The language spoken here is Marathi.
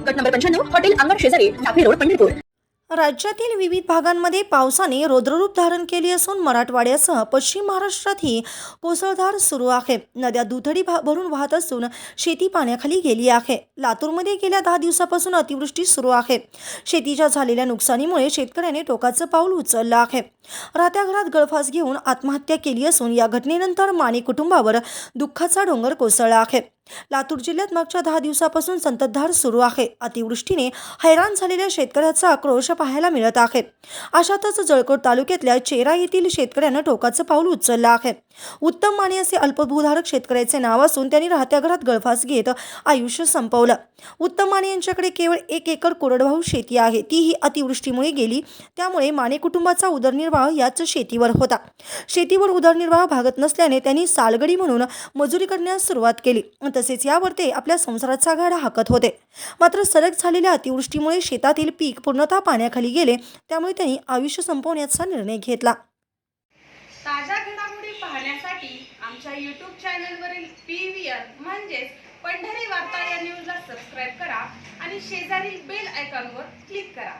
गट नंबर पंच्याण्णव हॉटेल अंगण शेजारी टाकळी रोड पंढरपूर. राज्यातील विविध भागांमध्ये पावसाने रौद्ररूप धारण केली असून मराठवाड्यासह पश्चिम महाराष्ट्रातही मुसळधार सुरू आहे. नद्या दुथडी भा- भरून वाहत असून शेती पाण्याखाली गेली आहे. लातूरमध्ये गेल्या दहा दिवसापासून अतिवृष्टी सुरू आहे. शेतीच्या झालेल्या नुकसानीमुळे शेतकऱ्याने टोकाचं पाऊल उचललं आहे. राहत्या घरात गळफास घेऊन आत्महत्या केली असून या घटनेनंतर माने कुटुंबावर दुःखाचा डोंगर कोसळला आहे. लातूर जिल्ह्यात मागच्या दहा दिवसापासून संततधार सुरू आहे. अतिवृष्टीने हैराण झालेल्या शेतकऱ्याचा आक्रोश पाहायला मिळत आहे. अशातच जळकोट तालुक्यातल्या चेरा येथील शेतकऱ्यानं टोकाचं पाऊल उचललं आहे. उत्तम माने असे अल्पभूधारक शेतकऱ्याचे नाव असून त्यांनी राहत्या घरात गळफास घेत आयुष्य संपवलं. उत्तम माने यांच्याकडे केवळ एक एकर कोरडवाहू शेती आहे. तीही अतिवृष्टीमुळे गेली. त्यामुळे माने कुटुंबाचा उदरनिर्वाह उदरनिर्वाह याच शेतीवर होता. शेतीवर उदरनिर्वाह भागत नसल्याने त्यांनी सालगडी म्हणून मजुरी करण्यास सुरुवात केली. तसेच यावर ते आपल्या संसाराचा गाडा हाकत होते. मात्र सलग झालेल्या अतिवृष्टीमुळे शेतातील पीक पूर्णतः पाण्याखाली गेले. त्यामुळे त्यांनी आयुष्य संपवण्याचा निर्णय घेतला. ताज्या घडामोडी पाहण्यासाठी आमच्या यूट्यूब चॅनलवरील पी व्ही आर म्हणजेच पंढरी वार्ता या न्यूजला सबस्क्राईब करा आणि शेजारील बेल आयकॉनवर क्लिक करा.